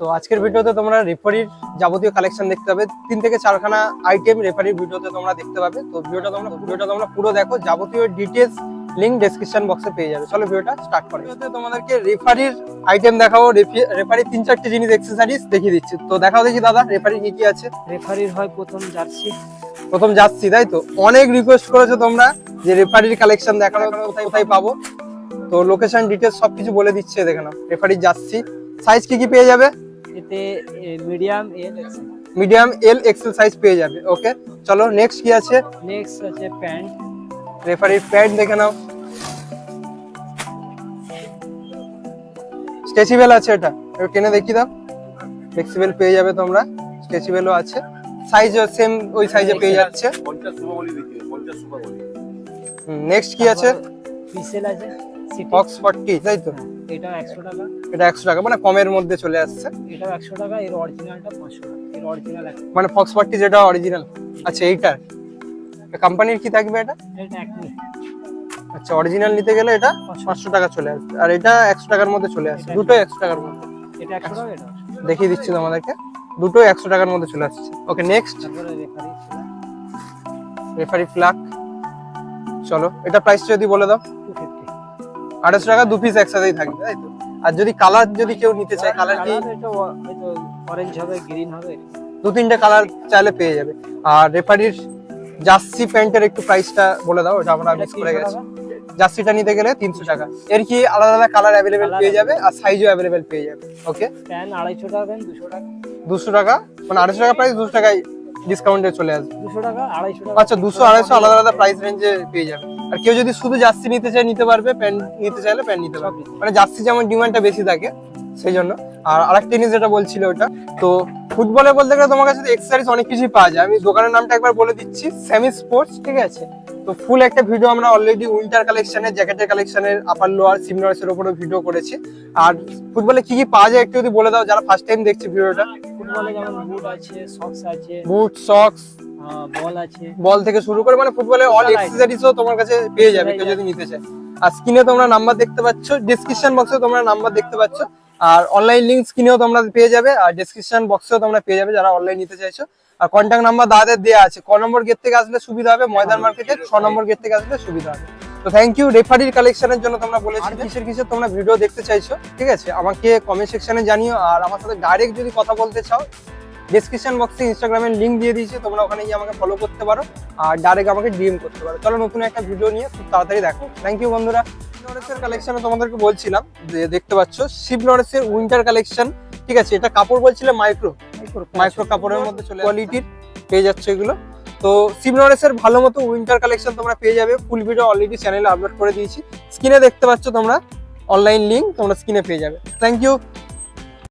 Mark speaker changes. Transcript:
Speaker 1: তো আজকের ভিডিওতে তোমরা রেফারির যাবতীয় কালেকশন দেখতে পাবে। তিন থেকে চারখানা আইটেম রেফারির ভিডিওতে তোমরা দেখতে পাবে। তো ভিডিওটা তোমরা ভিডিওটা তোমরা পুরো দেখো যাবতীয় ডিটেলস লিংক ডেসক্রিপশন বক্সে পেয়ে যাবে। চলো ভিডিওটা স্টার্ট করে তোমাদেরকে রেফারির আইটেম দেখাবো। রেফারির তিন চারটে জিনিস এক্সেসারিজ দেখিয়ে দিচ্ছি। তো দেখাও দেখি দাদা রেফারি কি কি আছে?
Speaker 2: রেফারির হয় প্রথম জার্সি।
Speaker 1: প্রথম যাচ্ছি তাই তো? অনেক রিকোয়েস্ট করেছ তোমরা যে রেফারির কালেকশন দেখানো কোথায় কোথায় পাবো। তো লোকেশন ডিটেলস সবকিছু বলে দিচ্ছে দেখে নাও। রেফারির যাচ্ছি সাইজ কি কি পেয়ে যাবে?
Speaker 2: এতে medium L
Speaker 1: medium L XL size পেয়ে যাবে ওকে চলো নেক্সট কি আছে?
Speaker 2: নেক্সট আছে প্যান্ট
Speaker 1: রেফারির প্যান্ট দেখে নাও। স্ট্রেচেবল আছে এটা। একটু টেনে দেখি দাও। ফ্লেক্সিবল পেয়ে যাবে তোমরা। স্ট্রেচেবলও আছে। সাইজও সেম ওই সাইজে পেয়ে যাচ্ছে।
Speaker 3: পঞ্চাশ সুপা বলি দিচ্ছি পঞ্চাশ সুপা বলি।
Speaker 1: নেক্সট কি আছে?
Speaker 2: পিসেল আছে। সিটি
Speaker 1: ফক্স ফর্টি তাই তো?
Speaker 2: এটা একশো টাকা।
Speaker 1: এটা একশো টাকা মানে কমের মধ্যে চলে আসছে।
Speaker 2: এটাও একশো টাকা এর অরিজিনালটা পাঁচশো টাকা। এর অরিজিনাল
Speaker 1: মানে ফক্স ফর্টি যেটা অরিজিনাল আচ্ছা এইটার? কোম্পানির কি থাকবে এটা?
Speaker 2: এটা এক
Speaker 1: আচ্ছা অরিজিনাল নিতে গেলে এটা পাঁচশো। টাকা চলে আসবে। আর এটা একশো টাকার মধ্যে চলে আসছে।
Speaker 2: এটা-
Speaker 1: দুটো একশো টাকার মধ্যে।
Speaker 2: এটা একশো টাকা এটা
Speaker 1: দেখিয়ে দিচ্ছি তোমাদেরকে। দুটো একশো টাকার মধ্যে চলে আসছে। Okay next
Speaker 2: referee
Speaker 1: referee flag চলো এটা প্রাইস যদি বলে দাও। আড়াইশো টাকা দু পিস একসাথেই থাকবে তাই তো? আর যদি কালার যদি কেউ নিতে চায় কালার কি?
Speaker 2: অরেঞ্জ হবে গ্রিন হবে।
Speaker 1: দু তিনটে কালার চাইলে পেয়ে যাবে। আর রেফারির জার্সি প্যান্টের একটু প্রাইসটা বলে দাও এটা আমরা মিস করে গেছি। জার্সিটা নিতে গেলে তিনশো টাকা। এর কি আলাদা আলাদা কালার অ্যাভেলেবেল পেয়ে যাবে? আর সাইজও অ্যাভেলেবেল পেয়ে যাবে। ওকে
Speaker 2: প্যান্ট আড়াইশো টাকা দুশো টাকা।
Speaker 1: দুশো টাকা? মানে আড়াইশো টাকা প্রাইস দুশো টাকায় ডিসকাউন্টে চলে আসবে।
Speaker 2: দুশো টাকা আড়াইশো টাকা।
Speaker 1: আচ্ছা দুশো আড়াইশো আলাদা আলাদা প্রাইস রেঞ্জে পেয়ে যাবে। আর কেউ যদি শুধু জার্সি নিতে চায় নিতে পারবে প্যান্ট নিতে চাইলে প্যান্ট নিতে পারবে। মানে জার্সি যেমন ডিমান্ডটা বেশি থাকে সেই জন্য। আর আরেকটা জিনিস যেটা বলছিল ওটা তো ফুটবলে বলতে গেলে তোমার কাছে এক্সারসাইজ অনেক কিছুই পাওয়া যায়। আমি দোকানের নামটা একবার বলে দিচ্ছি সেমি স্পোর্টস ঠিক আছে? তো ফুল একটা ভিডিও আমরা অলরেডি উইন্টার কালেকশনের জ্যাকেটের কালেকশনের আপার লোয়ার সিমনার্সের উপরে ভিডিও করেছি। আর ফুটবলে কি কি পাওয়া যায় একটু যদি বলে দাও যারা ফার্স্ট টাইম দেখছে ভিডিওটা
Speaker 2: ফুটবলে যেমন বুট আছে সক্স আছে
Speaker 1: বুট সক্স
Speaker 2: বল আছে।
Speaker 1: বল থেকে শুরু করে মানে ফুটবলে অল এক্সেসরিজও তোমার কাছে পেয়ে যাবে কেউ যদি নিতে চায়। আর স্ক্রিনে তোমরা নাম্বার দেখতে পাচ্ছ ডেসক্রিপশন বক্সে তোমরা নাম্বার দেখতে পাচ্ছ। আর অনলাইন লিংক স্ক্রিনেও তোমরা পেয়ে যাবে আর ডেসক্রিপশন বক্সেও তোমরা পেয়ে যাবে যারা অনলাইন নিতে চাইছো। আর কন্ট্যাক্ট নাম্বার দাদাদের দেওয়া আছে। ক নম্বর গেট থেকে আসলে সুবিধা হবে ময়দান মার্কেটে ছ নম্বর গেট থেকে আসলে সুবিধা হবে। তো থ্যাংক ইউ রেফারির কালেকশনের জন্য তোমরা বলেছ কিসের কিসের তোমরা ভিডিও দেখতে চাইছো ঠিক আছে? আমাকে কমেন্ট সেকশনে জানিও আর আমার সাথে ডাইরেক্ট যদি কথা বলতে চাও ডেসক্রিপশন বক্সে ইনস্টাগ্রামের লিংক দিয়ে দিয়েছি তোমরা ওখানে গিয়ে আমাকে ফলো করতে পারো আর ডাইরেক্ট আমাকে ডিএম করতে পারো। চলো নতুন একটা ভিডিও নিয়ে খুব তাড়াতাড়ি দেখো। থ্যাংক ইউ বন্ধুরা। লরেন্সের কালেকশনে তোমাদেরকে বলছিলাম যে দেখতে পাচ্ছ শিব লরেন্সের উইন্টার কালেকশন ঠিক আছে? এটা কাপড় বলছিলে মাইক্রো মাইক্রো কাপড়ের মধ্যে চলে কোয়ালিটির পেয়ে যাচ্ছে এগুলো। তো সিমনরেসের ভালো মতো উইন্টার কালেকশন তোমরা পেয়ে যাবে। ফুল ভিডিও অলরেডি চ্যানেলে আপলোড করে দিয়েছি। স্ক্রিনে দেখতে পাচ্ছ তোমরা অনলাইন লিঙ্ক তোমরা স্ক্রিনে পেয়ে যাবে। Thank you